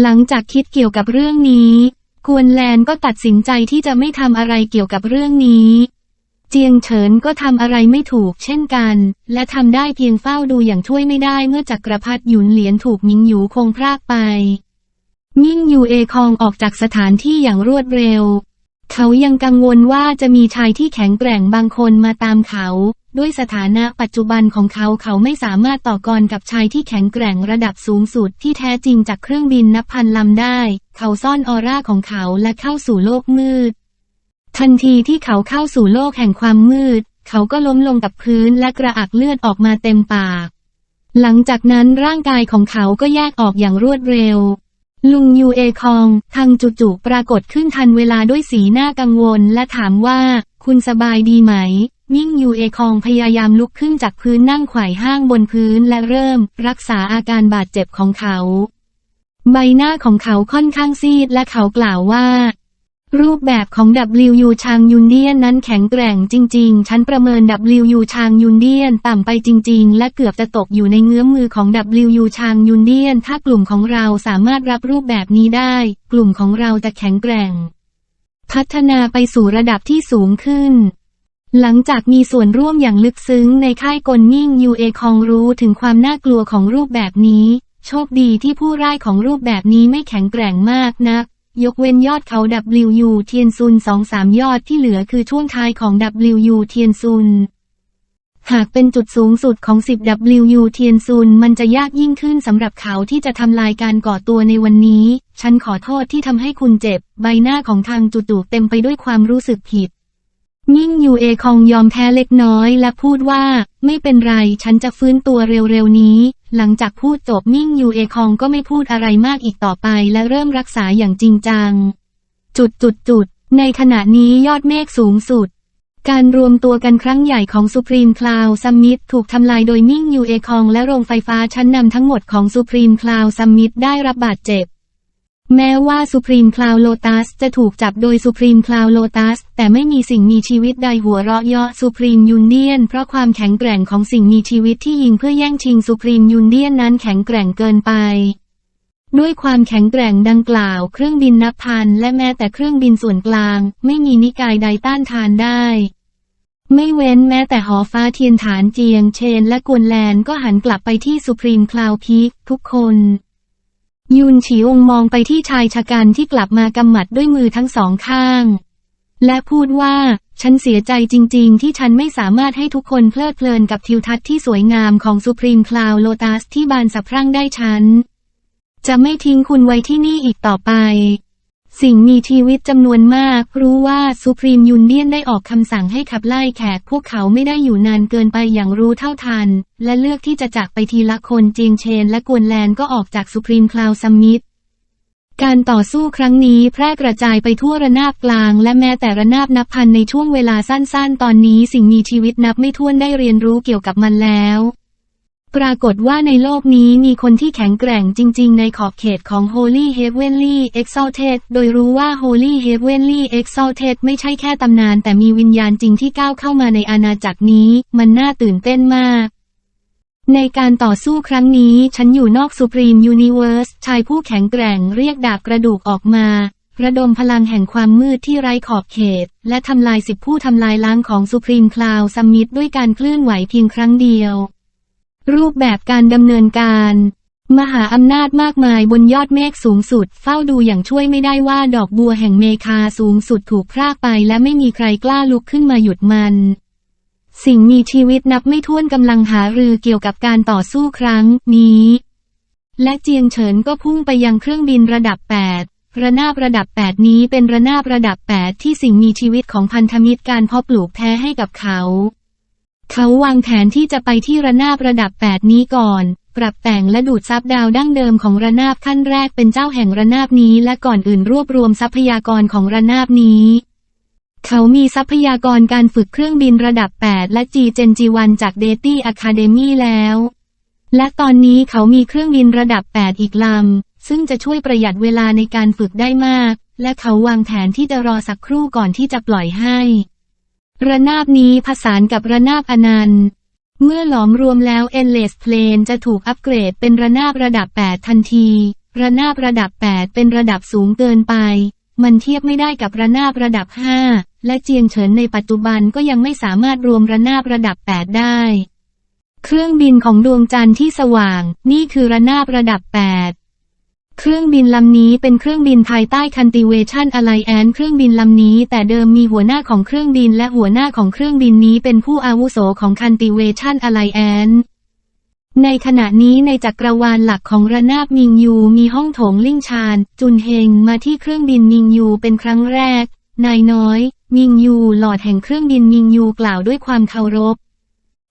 หลังจากคิดเกี่ยวกับเรื่องนี้ กวนแลนก็ตัดสินใจที่จะไม่ทำอะไรเกี่ยวกับเรื่องนี้ เจียงเฉินก็ทำอะไรไม่ถูกเช่นกัน และทำได้เพียงเฝ้าดูอย่างช่วยไม่ได้เมื่อจักรพรรดิหยุนเหลียนถูกมิงหยูคงพรากไป มิ่งยูเอคองออกจากสถานที่อย่างรวดเร็ว เขายังกังวลว่าจะมีชายที่แข็งแกร่งบางคนมาตามเขา ด้วยสถานะปัจจุบันของเขาเขาไม่สามารถต่อกรกับชายที่แข็งแกร่งระดับสูงสุดที่แท้จริงจากเครื่องบินนับพันลำได้ เขาซ่อนออร่าของเขาและเข้าสู่โลกมืด ทันทีที่เขาเข้าสู่โลกแห่งความมืด เขาก็ล้มลงกับพื้นและกระอักเลือดออกมาเต็มปาก หลังจากนั้นร่างกายของเขาก็แยกออกอย่างรวดเร็ว ลุงยูเอคองทางจุๆปรากฏขึ้นทันเวลาด้วยสีหน้ากังวลและถามว่า คุณสบายดีไหม มิ่งยูเอคองพยายามลุกขึ้นจากพื้นนั่งไขว่ห้างบนพื้นและเริ่มรักษาอาการบาดเจ็บของเขา ใบหน้าของเขาค่อนข้างซีดและเขากล่าวว่า รูปแบบของ WU ชางยุนเดียนนั้นแข็งแกร่งจริง ๆ ฉันประเมิน WU ชางยุนเดียนต่ำไปจริง ๆ และเกือบจะตกอยู่ในเงื้อมมือของ WU ชางยุนเดียน ถ้ากลุ่มของเราสามารถรับรูปแบบนี้ได้ กลุ่มของเราจะแข็งแกร่ง พัฒนาไปสู่ระดับที่สูงขึ้น หลังจากมีส่วนร่วมอย่างลึกซึ้งในค่ายกลมิ่งยูเอคองรู้ถึงความน่ากลัวของรูปแบบนี้ โชคดีที่ผู้ร่ายของรูปแบบนี้ไม่แข็งแกร่งมากนัก ยกเว้นยอดเขา WU เทียนซุนสองสามยอดที่เหลือคือช่วงท้ายของ WU เทียนซุน หากเป็นจุดสูงสุดของ 10 WU เทียนซุนมันจะยากยิ่งขึ้นสำหรับเขาที่จะทำลายการก่อตัวในวันนี้ ฉันขอโทษที่ทำให้คุณเจ็บ ใบหน้าของทางจุตุเต็มไปด้วยความรู้สึกผิด ยิ่งยูเอคองยอมแพ้เล็กน้อยและพูดว่า ไม่เป็นไรฉันจะฟื้นตัวเร็วๆนี้ หลังจากพูดจบมิ่งยูเอคองก็ไม่พูดอะไรมากอีกต่อไปและเริ่มรักษาอย่างจริงจัง จุดจุดจุดในขณะนี้ยอดเมฆสูงสุด การรวมตัวกันครั้งใหญ่ของ Supreme Cloud Summit ถูกทำลายโดยมิ่งยูเอคองและโรงไฟฟ้าชั้นนำทั้งหมดของ Supreme Cloud Summit ได้รับบาดเจ็บ แม้ว่า Supreme Cloud Lotus จะถูกจับโดย Supreme Cloud Lotus แต่ไม่มีสิ่งมีชีวิตใดหัวเราะเยาะ Supreme Union เพราะความแข็งแกร่งของสิ่งมีชีวิตที่ยิงเพื่อแย่งชิง Supreme Union นั้นแข็งแกร่งเกินไป ด้วยความแข็งแกร่งดังกล่าว เครื่องบินนับพันและแม้แต่เครื่องบินส่วนกลาง ไม่มีนิกายใดต้านทานได้ไม่เว้นแม้แต่หอฟ้าเทียนฐานเจียงเชนและกวนแลนก็หันกลับไปที่ Supreme Cloud Peak ทุกคน ยุนฉีองมองไปที่ชายชะกันที่กลับมากำหมัดด้วยมือทั้งสองข้าง และพูดว่า ฉันเสียใจจริง ๆ ที่ฉันไม่สามารถให้ทุกคนเพลิดเพลินกับทิวทัศน์ที่สวยงามของซูพรีมคลาวโลตัสที่บานสะพรั่งได้ฉัน จะไม่ทิ้งคุณไว้ที่นี่อีกต่อไป สิ่งมีชีวิตจำนวนมาก รู้ว่า Supreme Union ได้ออกคำสั่งให้ขับไล่แขก พวกเขาไม่ได้อยู่นานเกินไปอย่างรู้เท่าทัน และเลือกที่จะจากไปทีละคนเจียงเชน และกวนแลนก็ออกจาก Supreme Cloud Summit การต่อสู้ครั้งนี้แพร่กระจายไปทั่วระนาบกลาง และแม้แต่ระนาบนับพันในช่วงเวลาสั้นๆ ตอนนี้สิ่งมีชีวิตนับไม่ถ้วนได้เรียนรู้เกี่ยวกับมันแล้ว ปรากฏว่าในโลกนี้มีคนที่แข็งแกร่งจริง ๆ ในขอบเขตของ Holy Heavenly Exalted โดยรู้ว่า Holy Heavenly Exalted ไม่ใช่แค่ตำนาน แต่มีวิญญาณจริงที่ก้าวเข้ามาในอาณาจักรนี้ มันน่าตื่นเต้นมาก ในการต่อสู้ครั้งนี้ ฉันอยู่นอก Supreme Universe ชายผู้แข็งแกร่งเรียกดาบกระดูกออกมา ระดมพลังแห่งความมืดที่ไร้ขอบเขต และทำลายสิบผู้ทำลายล้างของ Supreme Cloud Summit ด้วยการเคลื่อนไหวเพียงครั้งเดียว รูปแบบการดำเนินการ มหาอำนาจมากมายบนยอดเมฆสูงสุด เฝ้าดูอย่างช่วยไม่ได้ว่าดอกบัวแห่งเมคาสูงสุดถูกพรากไปและไม่มีใครกล้าลุกขึ้นมาหยุดมัน สิ่งมีชีวิตนับไม่ถ้วนกำลังหารือเกี่ยวกับการต่อสู้ครั้งนี้ และเจียงเฉินก็พุ่งไปยังเครื่องบินระดับ 8ระนาบระดับ 8 นี้เป็นระนาบระดับ 8 ที่สิ่งมีชีวิตของพันธมิตรการเพาะปลูกแพ้ให้กับเขา เขาวางแผนที่จะไปที่ระนาบระดับ 8 นี้ก่อน ปรับแต่งและดูดซับดาวดั้งเดิมของระนาบขั้นแรกเป็นเจ้าแห่งระนาบนี้ และก่อนอื่นรวบรวมทรัพยากรของระนาบนี้เขามีทรัพยากรการฝึกเครื่องบินระดับ 8 และจีเจนจีวันจากเดตี้อะคาเดมีแล้ว และตอนนี้เขามีเครื่องบินระดับ 8 อีกลำ ซึ่งจะช่วยประหยัดเวลาในการฝึกได้มาก และเขาวางแผนที่จะรอสักครู่ก่อนที่จะปล่อยให้ ระนาบนี้ผสานกับระนาบอนันต์ เมื่อหลอมรวมแล้ว Endless Plane จะถูกอัปเกรดเป็นระนาบระดับ 8 ทันที ระนาบระดับ 8 เป็นระดับสูงเกินไป มันเทียบไม่ได้กับระนาบระดับ 5 และเจียงเฉินในปัจจุบันก็ยังไม่สามารถรวมระนาบระดับ 8 ได้ เครื่องบินของดวงจันทร์ที่สว่าง นี่คือระนาบระดับ 8 เครื่องบินลำนี้เป็นเครื่องบินภายใต้ Cultivation Alliance เครื่องบินลำนี้ แต่เดิมมีหัวหน้าของเครื่องบินและหัวหน้าของเครื่องบินนี้เป็นผู้อาวุโสของ Cultivation Alliance ในขณะนี้ในจักรวาลหลักของระนาบมิงยูมีห้องโถงลิ่งชาน จุนเฮงมาที่เครื่องบินมิงยูเป็นครั้งแรก นายน้อย มิงยูหลอดแห่งเครื่องบินมิงยูกล่าวด้วยความเคารพ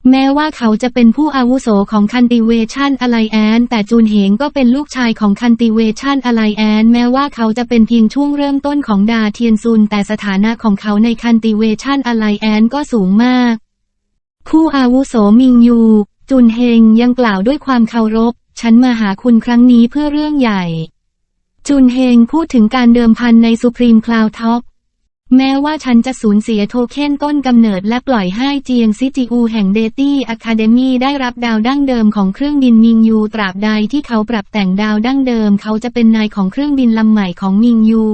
แม้ว่าเขาจะเป็นผู้อาวุโสของ Cultivation Alliance แต่จูนเหงก็เป็นลูกชายของ Cultivation Alliance แม้ว่าเขาจะเป็นเพียงช่วงเริ่มต้นของดาเทียนซุนแต่สถานะของเขาใน Cultivation Alliance ก็สูงมาก ผู้อาวุโสมิงยู จุนเฮงยังกล่าวด้วยความเคารพ ฉันมาหาคุณครั้งนี้เพื่อเรื่องใหญ่ จุนเฮงพูดถึงการเดิมพันใน Supreme Cloud Top แม้ว่าฉันจะสูญเสียโทเค็นต้นกำเนิดและปล่อยให้เจียงซิจิอูแห่งเดตี้อะคาเดมีได้รับดาวดั้งเดิมของเครื่องบินมิงยูตราบใดที่เขาปรับแต่งดาวดั้งเดิม เขาจะเป็นนายของเครื่องบินลำใหม่ของมิงยู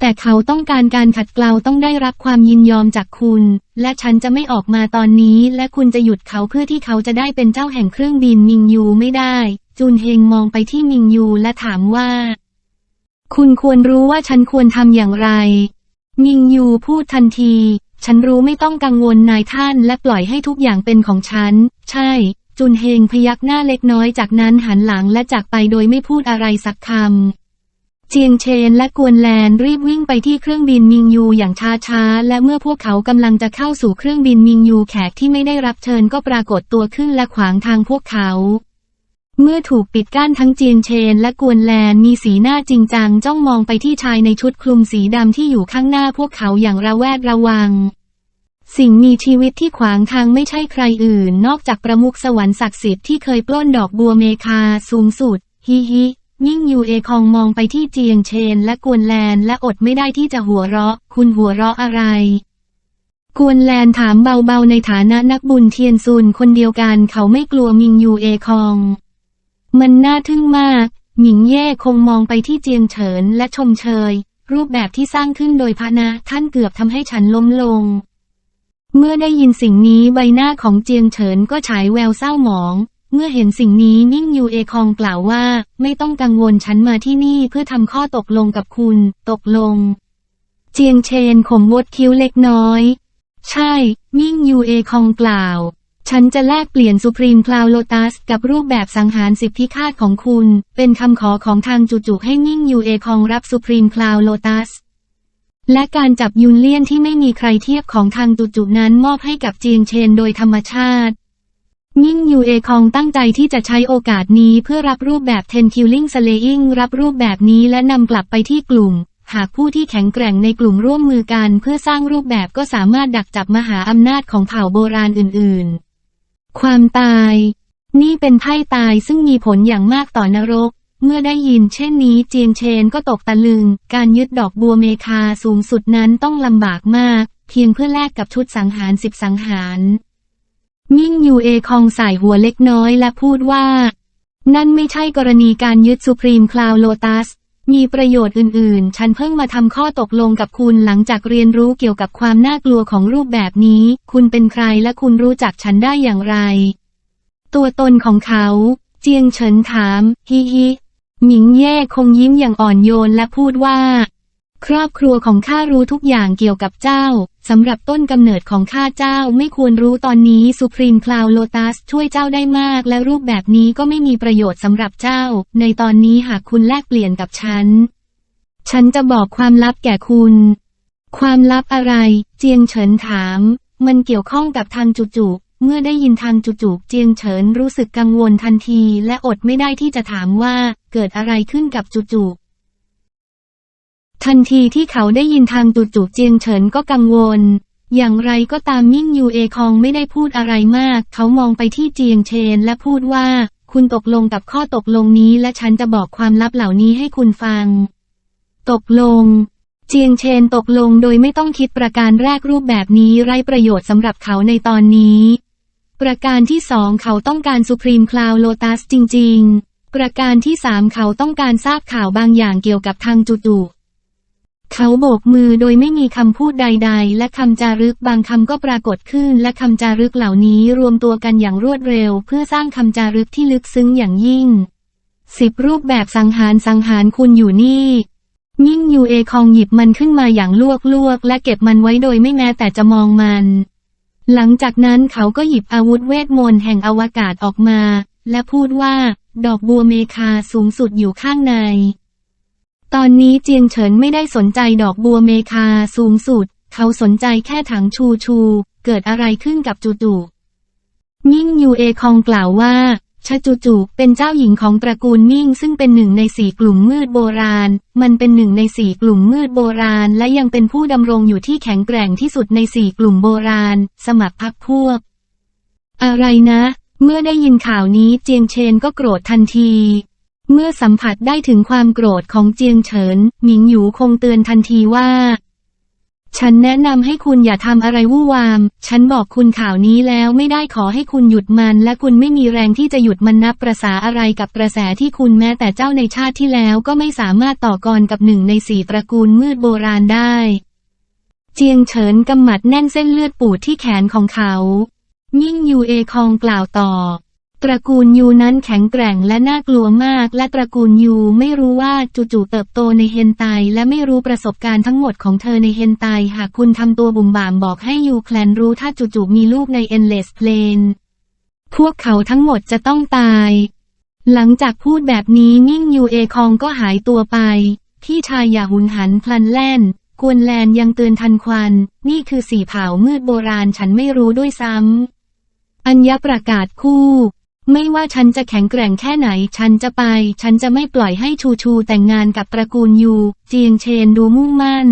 แต่เขาต้องการการขัดเกลาต้องได้รับความยินยอมจากคุณ และฉันจะไม่ออกมาตอนนี้ และคุณจะหยุดเขาเพื่อที่เขาจะได้เป็นเจ้าแห่งเครื่องบินมิงยูไม่ได้จุนเฮงมองไปที่มิงยูและถามว่า คุณควรรู้ว่าฉันควรทำอย่างไร มิงยูพูดทันที ฉันรู้ไม่ต้องกังวลนายท่านและปล่อยให้ทุกอย่างเป็นของฉัน ใช่ จุนเฮงพยักหน้าเล็กน้อยจากนั้นหันหลังและจากไปโดยไม่พูดอะไรสักคำ เจียงเชนและกวนแลนรีบวิ่งไปที่เครื่องบินมิงยูอย่างช้าๆ และเมื่อพวกเขากำลังจะเข้าสู่เครื่องบินมิงยูแขกที่ไม่ได้รับเชิญก็ปรากฏตัวขึ้นและขวางทางพวกเขา เมื่อถูกปิดกั้นทั้งเจียงเชนและกวนแลนมีสีหน้าจริงจังจ้องมองไปที่ชายในชุดคลุมสีดำที่อยู่ข้างหน้าพวกเขาอย่างระแวดระวัง สิ่งมีชีวิตที่ขวางทางไม่ใช่ใครอื่น นอกจากประมุขสวรรค์ศักดิ์สิทธิ์ที่เคยปล้นดอกบัวเมคาสูงสุด ฮิฮิ ยิ่งยูเอคองมองไปที่เจียงเชนและกวนแลนและอดไม่ได้ที่จะหัวเราะ คุณหัวเราะอะไรกวนแลนถามเบาๆในฐานะนักบุญเทียนซุนคนเดียวกันเขาไม่กลัวมิงยูเอคอง มันน่าทึ่งมากหมิงเย่คงมองไปที่เจียงเฉินและชมเชย รูปแบบที่สร้างขึ้นโดยพระนะท่านเกือบทำให้ฉันล้มลง เมื่อได้ยินสิ่งนี้ใบหน้าของเจียงเฉินก็ฉายแววเศร้าหมอง เมื่อเห็นสิ่งนี้นิ่งยูเอคองกล่าวว่า ไม่ต้องกังวลฉันมาที่นี่เพื่อทำข้อตกลงกับคุณ ตกลง เจียงเชนขมวดคิ้วเล็กน้อย ใช่ มิ่งยูเอคองกล่าว ฉันจะแลกเปลี่ยนสุพรีมคลาวโลตัสกับรูปแบบสังหารสิบพิฆาตของคุณ เป็นคำขอของทางจุจุให้มิ่งยูเอคองรับสุพรีมคลาวโลตัส และการจับยุนเลี่ยนที่ไม่มีใครเทียบของทางจุจุนั้นมอบให้กับเจียงเชนโดยธรรมชาติมิ่งยูเอคองตั้งใจที่จะใช้โอกาสนี้เพื่อรับรูปแบบ10 Killing Slaying รับรูปแบบนี้และนำกลับไปที่กลุ่ม หากผู้ที่แข็งแกร่งในกลุ่มร่วมมือกันเพื่อสร้างรูปแบบก็สามารถดักจับมหาอำนาจของเผ่าโบราณอื่น ๆ ความตาย นี่เป็นไพ่ตายซึ่งมีผลอย่างมากต่อนรก เมื่อได้ยินเช่นนี้เจียงเชนก็ตกตะลึง การยึดดอกบัวเมคาสูงสุดนั้นต้องลำบากมาก เพียงเพื่อแลกกับชุดสังหารสิบสังหาร มิ่งยูเอคองใส่หัวเล็กน้อยและพูดว่า นั่นไม่ใช่กรณีการยึดสุพรีมคลาวโลตัส มีประโยชน์อื่นๆ ฉันเพิ่งมาทำข้อตกลงกับคุณหลังจากเรียนรู้เกี่ยวกับความน่ากลัวของรูปแบบนี้ คุณเป็นใครและคุณรู้จักฉันได้อย่างไร ตัวตนของเขา เจียงเฉินถาม ฮิฮิ หมิงเย่คงยิ้มอย่างอ่อนโยนและพูดว่า ครอบครัวของข้ารู้ทุกอย่างเกี่ยวกับเจ้า สำหรับต้นกำเนิดของข้าเจ้าไม่ควรรู้ตอนนี้สุพรีมคลาวโลตัสช่วยเจ้าได้มาก และรูปแบบนี้ก็ไม่มีประโยชน์สำหรับเจ้า ในตอนนี้หากคุณแลกเปลี่ยนกับฉัน ฉันจะบอกความลับแก่คุณ ความลับอะไร เจียงเฉินถาม มันเกี่ยวข้องกับทางจุจุเมื่อได้ยินทางจุจุเจียงเฉินรู้สึกกังวลทันที และอดไม่ได้ที่จะถามว่าเกิดอะไรขึ้นกับจุจุ ทันทีที่เขาได้ยินทางจุจุเจียงเฉินก็กังวล อย่างไรก็ตามมิ่งยูเอคองไม่ได้พูดอะไรมาก เขามองไปที่เจียงเชนและพูดว่า คุณตกลงกับข้อตกลงนี้ และฉันจะบอกความลับเหล่านี้ให้คุณฟัง ตกลง เจียงเชนตกลงโดยไม่ต้องคิดประการแรกรูปแบบนี้ไร้ประโยชน์สำหรับเขาในตอนนี้ ประการที่สองเขาต้องการสุพรีมคลาวโลตัสจริงประการที่สามเขาต้องการทราบข่าวบางอย่างเกี่ยวกับทางจุจุ เขาโบกมือโดยไม่มีคำพูดใด ๆ และคำจารึกบางคำก็ปรากฏขึ้น และคำจารึกเหล่านี้รวมตัวกันอย่างรวดเร็ว เพื่อสร้างคำจารึกที่ลึกซึ้งอย่างยิ่งสิบรูปแบบสังหารสังหารคุณอยู่นี่ ยิ่งยูเอคองหยิบมันขึ้นมาอย่างลวกลวกๆและเก็บมันไว้โดยไม่แม้แต่จะมองมัน หลังจากนั้นเขาก็หยิบอาวุธเวทมนต์แห่งอวกาศออกมา และพูดว่า ดอกบัวเมคาสูงสุดอยู่ข้างใน ตอนนี้เจียงเฉินไม่ได้สนใจดอกบัวเมคาสูงสุด เขาสนใจแค่ถังชูชู เกิดอะไรขึ้นกับจูจูมิ่งยูเอคองกล่าวว่าชาจูจูเป็นเจ้าหญิงของตระกูลมิ่งซึ่งเป็นหนึ่งในสี่กลุ่มมืดโบราณ มันเป็นหนึ่งในสี่กลุ่มมืดโบราณ และยังเป็นผู้ดำรงอยู่ที่แข็งแกร่งที่สุดในสี่กลุ่มโบราณ สมัครพักพวก อะไรนะ เมื่อได้ยินข่าวนี้เจียงเชนก็โกรธทันที เมื่อสัมผัสได้ถึงความโกรธของเจียงเฉิน หมิงหยูคงเตือนทันทีว่า ฉันแนะนำให้คุณอย่าทำอะไรวู่วาม ฉันบอกคุณข่าวนี้แล้วไม่ได้ขอให้คุณหยุดมัน และคุณไม่มีแรงที่จะหยุดมันนับประษาอะไรกับกระแสที่คุณแม้แต่เจ้าในชาติที่แล้วก็ไม่สามารถต่อกรกับหนึ่งในสี่ตระกูลมืดโบราณได้ เจียงเฉินกำหมัดแน่นเส้นเลือดปูดที่แขนของเขายิ่งยูเอคองกล่าวต่อ ตระกูลยูนั้นแข็งแกร่งและน่ากลัวมาก และตระกูลยูไม่รู้ว่าจู่ๆเติบโตในเฮนไตและไม่รู้ประสบการณ์ทั้งหมดของเธอในเฮนไตหากคุณทำตัวบุ่มบ่ามบอกให้ยูแคลนรู้ถ้าจู่ๆมีลูกใน Endless Plane พวกเขาทั้งหมดจะต้องตาย หลังจากพูดแบบนี้มิ่งยูเอคองก็หายตัวไป พี่ชายอย่าหุนหันพลันแล่นกวนแลนยังเตือนทันควัน นี่คือสีเผามืดโบราณฉันไม่รู้ด้วยซ้ำอัญญประกาศคู่ ไม่ว่าฉันจะแข็งแกร่งแค่ไหน ฉันจะไป ฉันจะไม่ปล่อยให้ชูชูแต่งงานกับตระกูลยูเจียงเชนดูมุ่งมั่น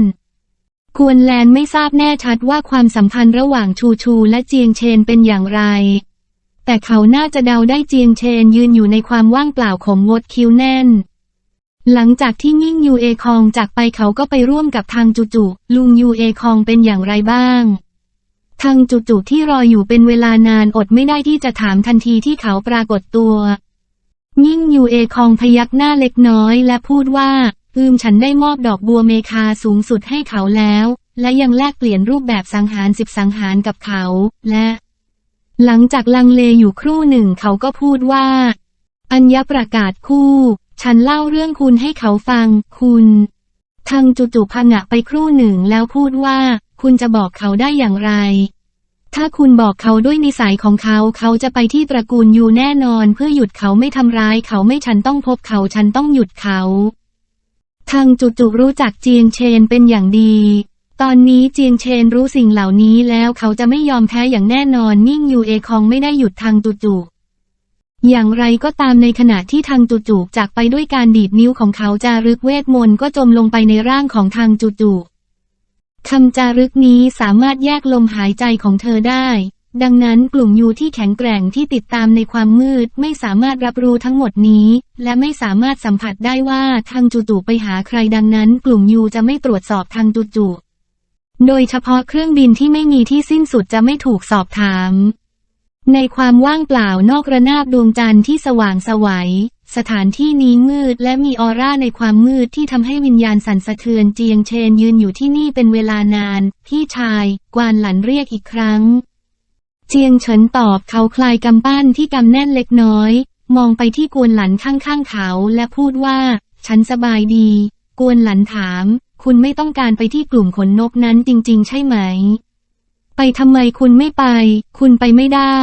กวนแลนไม่ทราบแน่ชัดว่าความสัมพันธ์ระหว่างชูชูและเจียงเชนเป็นอย่างไร แต่เขาน่าจะเดาได้เจียงเชนยืนอยู่ในความว่างเปล่าของงดคิ้วแน่น หลังจากที่ยิ่งยูเอคองจากไปเขาก็ไปร่วมกับทางจูจูลุงยูเอคองเป็นอย่างไรบ้าง ทางจูจูที่รออยู่เป็นเวลานานอดไม่ได้ที่จะถามทันทีที่เขาปรากฏตัว ยิ่งยูเอคองพยักหน้าเล็กน้อยและพูดว่าอืมฉันได้มอบดอกบัวเมคาสูงสุดให้เขาแล้ว และยังแลกเปลี่ยนรูปแบบสังหารสิบสังหารกับเขา และ หลังจากลังเลอยู่ครู่หนึ่งเขาก็พูดว่า อัญญประกาศคู่ ฉันเล่าเรื่องคุณให้เขาฟัง คุณทางจุๆพังะไปครู่หนึ่งแล้วพูดว่า คุณจะบอกเขาได้อย่างไร ถ้าคุณบอกเขาด้วยนิสัยของเขา เขาจะไปที่ตระกูลยูแน่นอน เพื่อหยุดเขาไม่ทำร้ายเขาไม่ฉันต้องพบเขาฉันต้องหยุดเขาทางจุๆรู้จักเจียงเชนเป็นอย่างดี ตอนนี้เจียงเชนรู้สิ่งเหล่านี้แล้วเขาจะไม่ยอมแพ้อย่างแน่นอนมิ่งยูเอคองไม่ได้หยุดทางจุๆอย่างไรก็ตามในขณะที่ทางจุๆจากไปด้วยการดีดนิ้วของเขาจารึกเวทมนต์ก็จมลงไปในร่างของทางจุๆ คำจารึกนี้สามารถแยกลมหายใจของเธอได้ ดังนั้นกลุ่มยูที่แข็งแกร่งที่ติดตามในความมืด ไม่สามารถรับรู้ทั้งหมดนี้ และไม่สามารถสัมผัสได้ว่าทางจุๆไปหาใครดังนั้น กลุ่มยูจะไม่ตรวจสอบทางจุๆโดยเฉพาะเครื่องบินที่ไม่มีที่สิ้นสุดจะไม่ถูกสอบถาม ในความว่างเปล่านอกระนาบดวงจันทร์ที่สว่างสวัย สถานที่นี้มืดและมีออร่าในความมืดที่ทำให้วิญญาณสั่นสะเทือนเจียงเชนยืนอยู่ที่นี่เป็นเวลานาน พี่ชาย กวานหลันเรียกอีกครั้ง เจียงเฉินตอบเขาคลายกำปั้นที่กำแน่นเล็กน้อย มองไปที่กวนหลันข้างๆเขาและพูดว่า ฉันสบายดี กวนหลันถาม คุณไม่ต้องการไปที่กลุ่มขนนกนั้นจริง ๆ ใช่ไหม ไปทำไมคุณไม่ไป คุณไปไม่ได้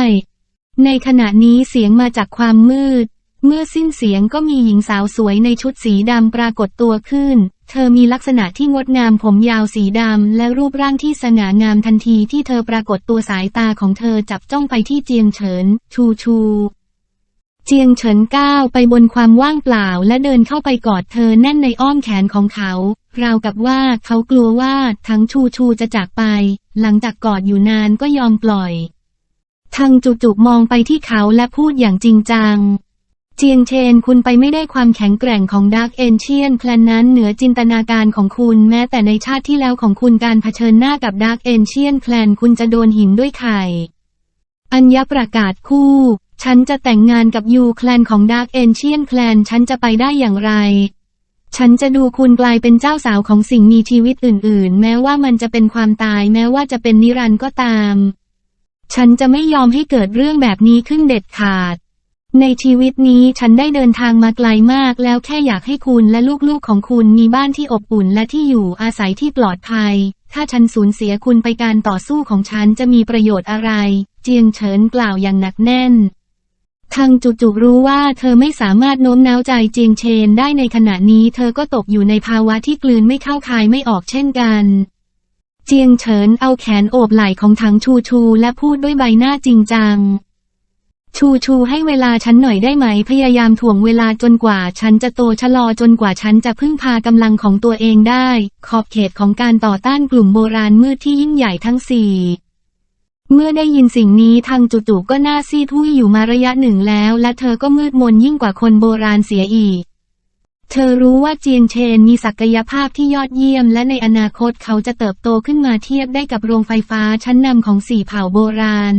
ในขณะนี้เสียงมาจากความมืด เมื่อสิ้นเสียงก็มีหญิงสาวสวยในชุดสีดำปรากฏตัวขึ้น เธอมีลักษณะที่งดงามผมยาวสีดำและรูปร่างที่สง่างามทันทีที่เธอปรากฏตัวสายตาของเธอจับจ้องไปที่เจียงเฉิน ชูชู เจียงเฉินก้าวไปบนความว่างเปล่าและเดินเข้าไปกอดเธอแน่นในอ้อมแขนของเขา ราวกับว่าเขากลัวว่าทั้งชูชูจะจากไป หลังจากกอดอยู่นานก็ยอมปล่อยทางจุจุกมองไปที่เขาและพูดอย่างจริงจัง เจียงเชนคุณไปไม่ได้ความแข็งแกร่งของดักเอนเชียนแคลนนั้นเหนือจินตนาการของคุณแม้แต่ในชาติที่แล้วของคุณการเผชิญหน้ากับดักเอนเชียนแคลนคุณจะโดนหินด้วยไข่ อัญญประกาศคู่ฉฉันจะแต่งงานกับยูแคลนของดาร์กเอนเชียนแคลนฉันจะไปได้อย่างไร ฉันจะดูคุณกลายเป็นเจ้าสาวของสิ่งมีชีวิตอื่น ๆ แม้ว่ามันจะเป็นความตาย แม้ว่าจะเป็นนิรันดร์ก็ตาม ฉันจะไม่ยอมให้เกิดเรื่องแบบนี้ขึ้นเด็ดขาด ในชีวิตนี้ฉันได้เดินทางมาไกลมากแล้วแค่อยากให้คุณและลูกๆของคุณมีบ้านที่อบอุ่นและที่อยู่อาศัยที่ปลอดภัย ถ้าฉันสูญเสียคุณไปการต่อสู้ของฉันจะมีประโยชน์อะไร เจียงเฉินกล่าวอย่างหนักแน่นทางจุจุรู้ว่าเธอไม่สามารถโน้มน้าวใจเจียงเชนได้ในขณะนี้เธอก็ตกอยู่ในภาวะที่กลืนไม่เข้าคายไม่ออกเช่นกัน เจียงเฉินเอาแขนโอบไหล่ของถังชูชูและพูดด้วยใบหน้าจริงจัง ชูชูให้เวลาฉันหน่อยได้ไหม พยายามถ่วงเวลาจนกว่า ฉันจะโตชะลอจนกว่าฉันจะพึ่งพากำลังของตัวเองได้ ขอบเขตของการต่อต้านกลุ่มโบราณมืดที่ยิ่งใหญ่ทั้งสี่เมื่อได้ยินสิ่งนี้ทางจุจุก็หน้าซีดหุ้ยอยู่มาระยะหนึ่งแล้ว และเธอก็มืดมนยิ่งกว่าคนโบราณเสียอีก เธอรู้ว่าเจียนเชนมีศักยภาพที่ยอดเยี่ยม และในอนาคตเขาจะเติบโตขึ้นมาเทียบได้กับโรงไฟฟ้าชั้นนำของสี่เผ่าโบราณ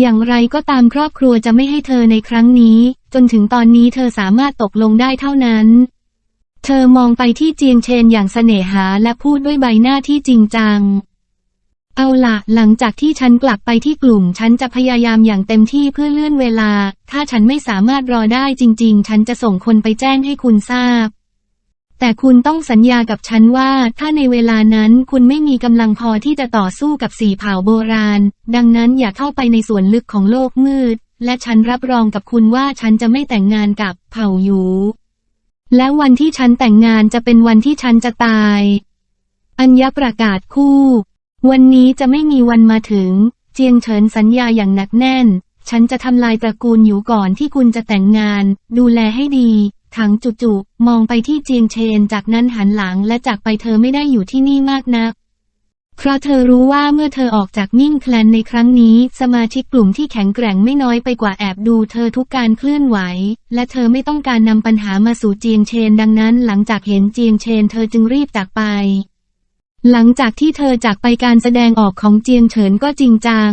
อย่างไรก็ตามครอบครัวจะไม่ให้เธอในครั้งนี้ จนถึงตอนนี้เธอสามารถตกลงได้เท่านั้น เธอมองไปที่เจียงเชนอย่างเสน่หาและพูดด้วยใบหน้าที่จริงจัง เอาละหลังจากที่ฉันกลับไปที่กลุ่ม ฉันจะพยายามอย่างเต็มที่เพื่อเลื่อนเวลา ถ้าฉันไม่สามารถรอได้จริง ๆ ฉันจะส่งคนไปแจ้งให้คุณทราบ แต่คุณต้องสัญญากับฉันว่าถ้าในเวลานั้นคุณไม่มีกำลังพอที่จะต่อสู้กับสี่เผ่าโบราณ ดังนั้นอย่าเข้าไปในส่วนลึกของโลกมืด และฉันรับรองกับคุณว่าฉันจะไม่แต่งงานกับเผ่าหยู และวันที่ฉันแต่งงานจะเป็นวันที่ฉันจะตาย อัญญประกาศคู่ วันนี้จะไม่มีวันมาถึง เจียงเฉินสัญญาอย่างหนักแน่น ฉันจะทำลายตระกูลอยู่ก่อนที่คุณจะแต่งงาน ดูแลให้ดี ถังจุจุมองไปที่เจียงเชน จากนั้นหันหลังและจากไปเธอไม่ได้อยู่ที่นี่มากนัก เพราะเธอรู้ว่าเมื่อเธอออกจากมิ่งแคลนในครั้งนี้ สมาชิกกลุ่มที่แข็งแกร่งไม่น้อยไปกว่าแอบดูเธอทุกการเคลื่อนไหว และเธอไม่ต้องการนำปัญหามาสู่เจียงเชน ดังนั้น หลังจากเห็นเจียงเชน เธอจึงรีบจากไปหลังจากที่เธอจากไปการแสดงออกของเจียงเฉินก็จริงจัง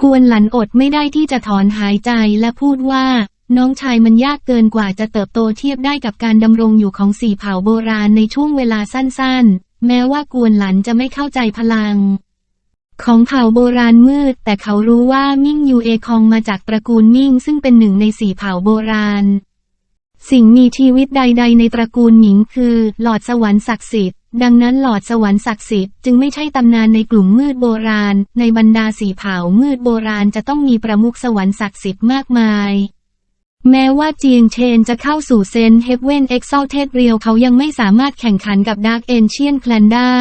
ควรหลันอดไม่ได้ที่จะถอนหายใจและพูดว่า น้องชายมันยากเกินกว่าจะเติบโตเทียบได้กับการดำรงอยู่ของสี่เผ่าโบราณในช่วงเวลาสั้นๆ แม้ว่ากวนหลันจะไม่เข้าใจพลัง ของเผ่าโบราณมืด แต่เขารู้ว่ามิ่งยูเอคองมาจากตระกูลมิ่งซึ่งเป็นหนึ่งในสี่เผ่าโบราณ สิ่งมีชีวิตใด ๆ ในตระกูลหญิงคือ หลอดสวรรค์ศักดิ์สิทธิ์ดังนั้นหลอดสวรรค์ศักดิ์สิทธิ์จึงไม่ใช่ตำนานในกลุ่มมืดโบราณ ในบรรดาสี่เผ่ามืดโบราณจะต้องมีประมุขสวรรค์ศักดิ์สิทธิ์มากมาย แม้ว่าเจียงเชนจะเข้าสู่เซนเฮเวนเอ็กซ์เทสเรียวเขายังไม่สามารถแข่งขันกับดาร์กเอนเชียนแคลนได้